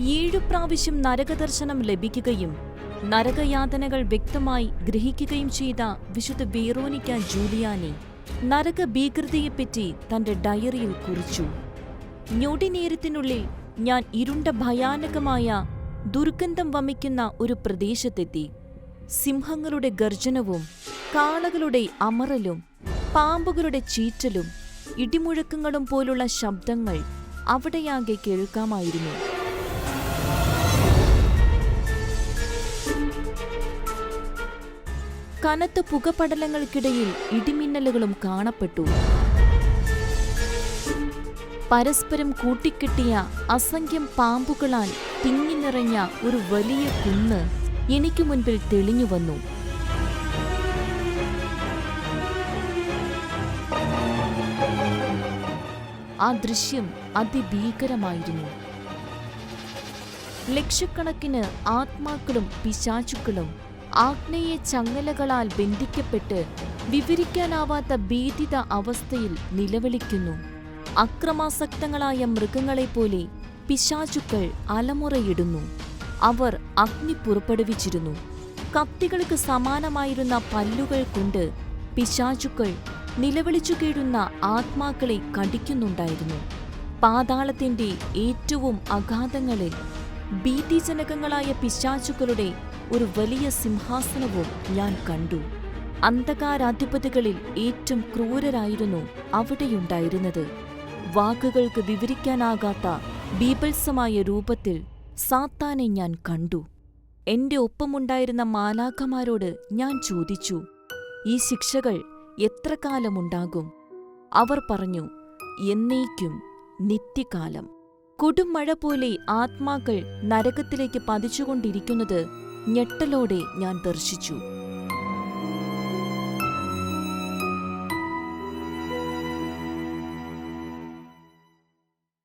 ഏഴു പ്രാവശ്യം നരകദർശനം ലഭിക്കുകയും നരകയാതനകൾ വ്യക്തമായി ഗ്രഹിക്കുകയും ചെയ്ത വിശുദ്ധ ബീറോനിക്ക ജൂലിയാനി നരക ഭീകൃതയെപ്പറ്റി തന്റെ ഡയറിയിൽ കുറിച്ചു. ഞൊടിനേരത്തിനുള്ളിൽ ഞാൻ ഇരുണ്ട ഭയാനകമായ ദുർഗന്ധം വമിക്കുന്ന ഒരു പ്രദേശത്തെത്തി. സിംഹങ്ങളുടെ ഗർജനവും കാളകളുടെ അമറലും പാമ്പുകളുടെ ചീറ്റലും ഇടിമുഴക്കങ്ങളും പോലുള്ള ശബ്ദങ്ങൾ അവിടെയാകെ കേൾക്കാമായിരുന്നു. കനത്ത പുകപടലങ്ങൾക്കിടയിൽ ഇടിമിന്നലുകളും കാണപ്പെട്ടു. പരസ്പരം കൂട്ടിക്കെട്ടിയ അസംഖ്യം പാമ്പുകളാൽ തിങ്ങി നിറഞ്ഞ ഒരു വലിയ കുന്ന് എനിക്ക് മുൻപിൽ തെളിഞ്ഞു വന്നു. ആ ദൃശ്യം അതിഭീകരമായിരുന്നു. ലക്ഷക്കണക്കിന് ആത്മാക്കളും പിശാചുക്കളും ആഗ്നേയ ചങ്ങലകളാൽ ബന്ധിക്കപ്പെട്ട് വിവരിക്കാനാവാത്ത ഭീതിത അവസ്ഥയിൽ നിലവിളിക്കുന്നു. അക്രമാസക്തങ്ങളായ മൃഗങ്ങളെപ്പോലെ പിശാചുക്കൾ അലമുറയിടുന്നു. അവർ അഗ്നി പുറപ്പെടുവിച്ചിരുന്നു. കത്തികൾക്ക് സമാനമായിരുന്ന പല്ലുകൾ കൊണ്ട് പിശാചുക്കൾ നിലവിളിച്ചു കീഴുന്ന ആത്മാക്കളെ കടിക്കുന്നുണ്ടായിരുന്നു. പാതാളത്തിന്റെ ഏറ്റവും അഗാധങ്ങളിൽ ഭീതിജനകങ്ങളായ പിശാചുക്കളുടെ ഒരു വലിയ സിംഹാസനവും ഞാൻ കണ്ടു. അന്ധകാരാധിപതികളിൽ ഏറ്റവും ക്രൂരരായിരുന്നു അവിടെയുണ്ടായിരുന്നത്. വാക്കുകൾക്ക് വിവരിക്കാനാകാത്ത ബീഭത്സമായ രൂപത്തിൽ സാത്താനെ ഞാൻ കണ്ടു. എന്റെ ഒപ്പമുണ്ടായിരുന്ന മാലാഖമാരോട് ഞാൻ ചോദിച്ചു ഈ ശിക്ഷകൾ എത്ര കാലമുണ്ടാകും? അവർ പറഞ്ഞു എന്നേക്കും നിത്യകാലം. കൊടുമഴ പോലെ ആത്മാക്കൾ നരകത്തിലേക്ക് പതിച്ചുകൊണ്ടിരിക്കുന്നത് ഞെട്ടലോടെ ഞാൻ ദർശിച്ചു.